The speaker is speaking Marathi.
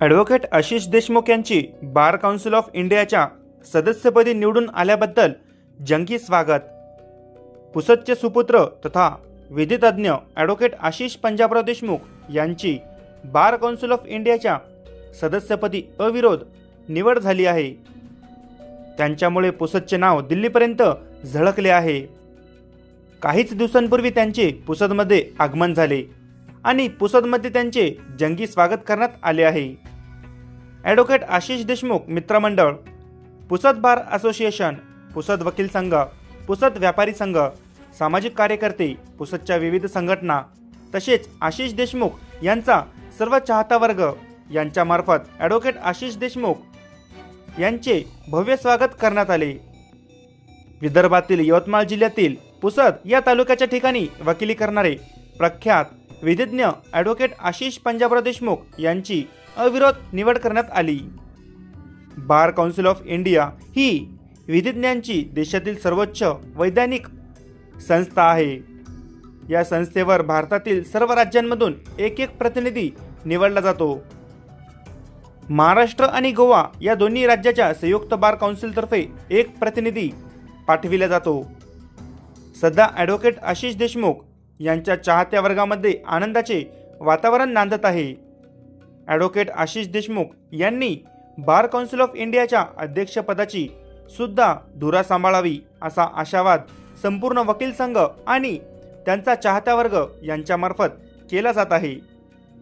ॲडव्होकेट आशिष देशमुख यांची बार काउन्सिल ऑफ इंडियाच्या सदस्यपदी निवडून आल्याबद्दल जंगी स्वागत. पुसदचे सुपुत्र तथा विधितज्ञ ॲडव्होकेट आशिष पंजाबराव देशमुख यांची बार काउन्सिल ऑफ इंडियाच्या सदस्यपदी अविरोध निवड झाली आहे. त्यांच्यामुळे पुसदचे नाव दिल्लीपर्यंत झळकले आहे. काहीच दिवसांपूर्वी त्यांचे पुसदमध्ये आगमन झाले आणि पुसदमध्ये त्यांचे जंगी स्वागत करण्यात आले आहे. ॲडव्होकेट आशिष देशमुख मित्रमंडळ पुसद बार असोसिएशन पुसद वकील संघ पुसद व्यापारी संघ सामाजिक कार्यकर्ते पुसदच्या विविध संघटना तसेच आशिष देशमुख यांचा सर्व चाहता वर्ग यांच्यामार्फत ॲडव्होकेट आशिष देशमुख यांचे भव्य स्वागत करण्यात आले. विदर्भातील यवतमाळ जिल्ह्यातील पुसद या तालुक्याच्या ठिकाणी वकिली करणारे प्रख्यात विधिज्ञ ॲडव्होकेट आशिष पंजाबराव देशमुख यांची अविरोध निवड करण्यात आली. बार काउन्सिल ऑफ इंडिया ही विधिज्ञांची देशातील सर्वोच्च वैधानिक संस्था आहे. या संस्थेवर भारतातील सर्व राज्यांमधून एक एक प्रतिनिधी निवडला जातो. महाराष्ट्र आणि गोवा या दोन्ही राज्याच्या संयुक्त बार काउन्सिलतर्फे एक प्रतिनिधी पाठविला जातो. सध्या ॲडव्होकेट आशिष देशमुख यांच्या चाहत्या वर्गामध्ये आनंदाचे वातावरण नांदत आहे. ॲडव्होकेट आशिष देशमुख यांनी बार काउन्सिल ऑफ इंडियाच्या अध्यक्षपदाची सुद्धा धुरा सांभाळावी असा आशावाद संपूर्ण वकील संघ आणि त्यांचा चाहता वर्ग यांच्यामार्फत केला जात आहे.